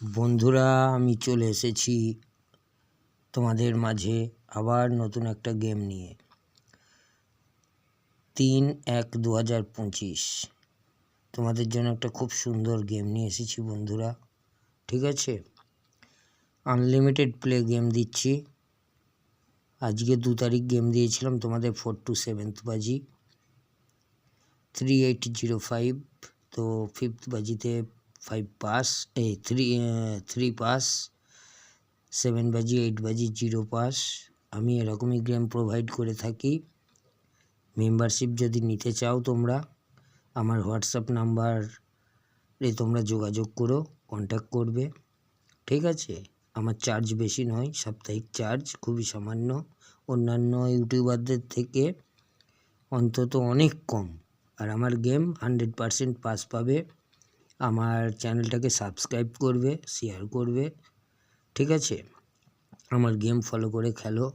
বন্ধুরা, আমি চলে এসেছি তোমাদের মাঝে আবার নতুন একটা গেম নিয়ে। তিন এক দু হাজার পঁচিশ। তোমাদের জন্য একটা খুব সুন্দর গেম নিয়ে এসেছি বন্ধুরা, ঠিক আছে? আনলিমিটেড প্লে গেম দিচ্ছি। আজকে দু তারিখ গেম দিয়েছিলাম তোমাদের ফোর টু সেভেন্থ বাজি। থ্রি এইট জিরো ফাইভ তো ফিফথ বাজিতে ফাইভ পাস এই থ্রি থ্রি পাস সেভেন বাজি এইট বাজি জিরো পাস আমি এরকমই গেম প্রোভাইড করে থাকি। মেম্বারশিপ যদি নিতে চাও তোমরা, আমার হোয়াটসঅ্যাপ নাম্বারে তোমরা যোগাযোগ করো কন্ট্যাক্ট করবে। ঠিক আছে? আমার চার্জ বেশি নয়, সাপ্তাহিক চার্জ খুবই সামান্য। অন্যান্য ইউটিউবারদের থেকে অন্তত অনেক কম। আর আমার গেম হান্ড্রেড পারসেন্ট পাস পাবে। আমার চ্যানেলটাকে সাবস্ক্রাইব করবে শেয়ার করবে, ঠিক আছে? আমার গেম ফলো করে খেলো।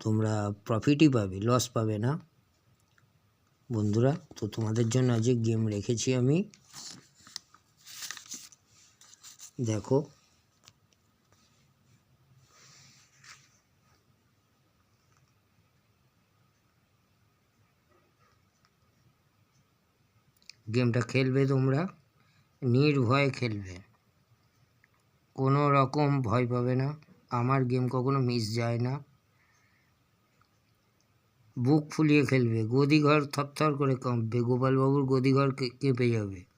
তোমরা প্রফিটই পাবে লস পাবে না। বন্ধুরা, তো তোমাদের জন্য আজকে গেম রেখেছি আমি। দেখো। গেমটা খেলবে তোমরা, নির্ভয়ে খেলবে। কোনো রকম ভয় পাবে না, আমার গেম কখনো মিস যায় না। বুক ফুলিয়ে খেলবে, গদিঘর থরথর করে কাঁপবে, গোপালবাবুর গদিঘর কেঁপে যাবে।